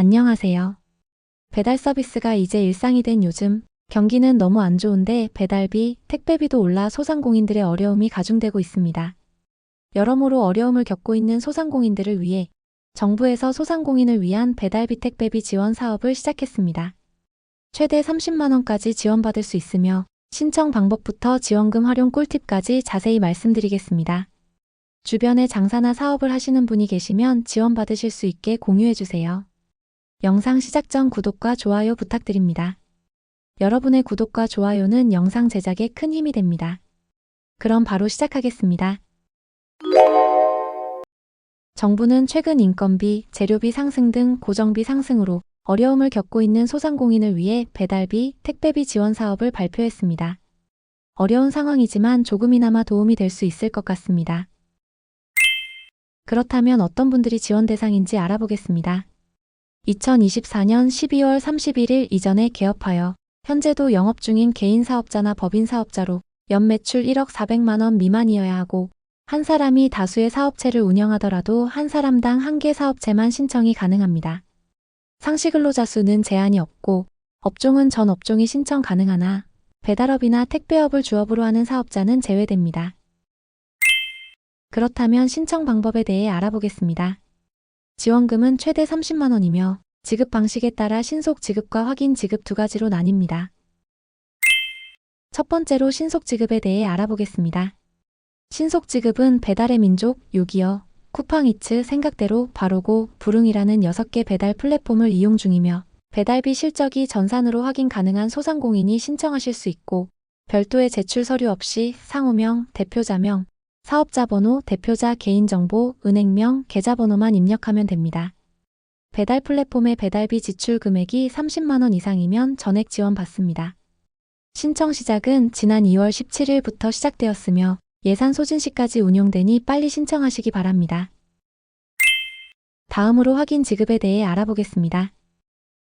안녕하세요. 배달 서비스가 이제 일상이 된 요즘 경기는 너무 안 좋은데 배달비, 택배비도 올라 소상공인들의 어려움이 가중되고 있습니다. 여러모로 어려움을 겪고 있는 소상공인들을 위해 정부에서 소상공인을 위한 배달비 택배비 지원 사업을 시작했습니다. 최대 30만 원까지 지원받을 수 있으며 신청 방법부터 지원금 활용 꿀팁까지 자세히 말씀드리겠습니다. 주변에 장사나 사업을 하시는 분이 계시면 지원받으실 수 있게 공유해 주세요. 영상 시작 전 구독과 좋아요 부탁드립니다. 여러분의 구독과 좋아요는 영상 제작에 큰 힘이 됩니다. 그럼 바로 시작하겠습니다. 정부는 최근 인건비, 재료비 상승 등 고정비 상승으로 어려움을 겪고 있는 소상공인을 위해 배달비, 택배비 지원 사업을 발표했습니다. 어려운 상황이지만 조금이나마 도움이 될 수 있을 것 같습니다. 그렇다면 어떤 분들이 지원 대상인지 알아보겠습니다. 2024년 12월 31일 이전에 개업하여 현재도 영업 중인 개인 사업자나 법인 사업자로 연 매출 1억 400만 원 미만이어야 하고 한 사람이 다수의 사업체를 운영하더라도 한 사람당 한 개 사업체만 신청이 가능합니다. 상시 근로자 수는 제한이 없고 업종은 전 업종이 신청 가능하나 배달업이나 택배업을 주업으로 하는 사업자는 제외됩니다. 그렇다면 신청 방법에 대해 알아보겠습니다. 지원금은 최대 30만 원이며 지급 방식에 따라 신속 지급과 확인 지급 두 가지로 나뉩니다. 첫 번째로 신속 지급에 대해 알아보겠습니다. 신속 지급은 배달의 민족, 요기요, 쿠팡이츠, 생각대로, 바로고, 부릉이라는 6개 배달 플랫폼을 이용 중이며 배달비 실적이 전산으로 확인 가능한 소상공인이 신청하실 수 있고 별도의 제출 서류 없이 상호명, 대표자명, 사업자 번호, 대표자 개인정보, 은행명, 계좌번호만 입력하면 됩니다. 배달 플랫폼의 배달비 지출 금액이 30만원 이상이면 전액 지원 받습니다. 신청 시작은 지난 2월 17일부터 시작되었으며 예산 소진 시까지 운용되니 빨리 신청하시기 바랍니다. 다음으로 확인 지급에 대해 알아보겠습니다.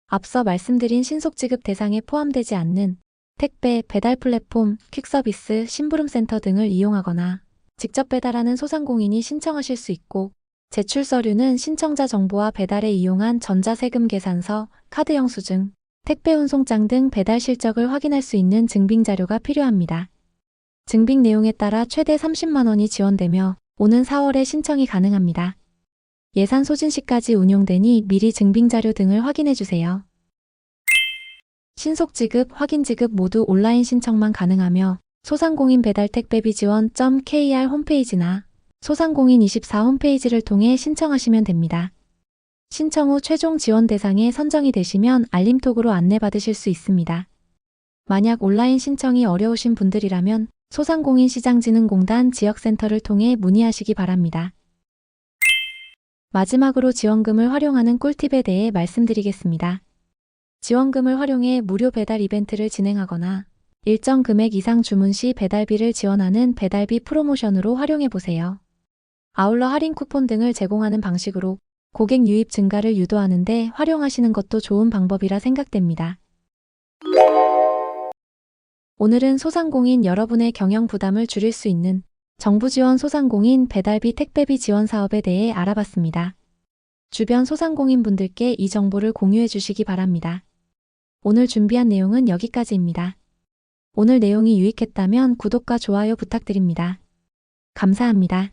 앞서 말씀드린 신속 지급 대상에 포함되지 않는 택배, 배달 플랫폼, 퀵서비스, 심부름센터 등을 이용하거나 직접 배달하는 소상공인이 신청하실 수 있고 제출 서류는 신청자 정보와 배달에 이용한 전자세금 계산서, 카드 영수증, 택배 운송장 등 배달 실적을 확인할 수 있는 증빙 자료가 필요합니다. 증빙 내용에 따라 최대 30만 원이 지원되며 오는 4월에 신청이 가능합니다. 예산 소진 시까지 운용되니 미리 증빙 자료 등을 확인해 주세요. 신속 지급, 확인 지급 모두 온라인 신청만 가능하며 소상공인 배달 택배비 지원.kr 홈페이지나 소상공인 24 홈페이지를 통해 신청하시면 됩니다. 신청 후 최종 지원 대상에 선정이 되시면 알림톡으로 안내받으실 수 있습니다. 만약 온라인 신청이 어려우신 분들이라면 소상공인 시장진흥공단 지역센터를 통해 문의하시기 바랍니다. 마지막으로 지원금을 활용하는 꿀팁에 대해 말씀드리겠습니다. 지원금을 활용해 무료 배달 이벤트를 진행하거나 일정 금액 이상 주문 시 배달비를 지원하는 배달비 프로모션으로 활용해 보세요. 아울러 할인 쿠폰 등을 제공하는 방식으로 고객 유입 증가를 유도하는데 활용하시는 것도 좋은 방법이라 생각됩니다. 오늘은 소상공인 여러분의 경영 부담을 줄일 수 있는 정부 지원 소상공인 배달비 택배비 지원 사업에 대해 알아봤습니다. 주변 소상공인 분들께 이 정보를 공유해 주시기 바랍니다. 오늘 준비한 내용은 여기까지입니다. 오늘 내용이 유익했다면 구독과 좋아요 부탁드립니다. 감사합니다.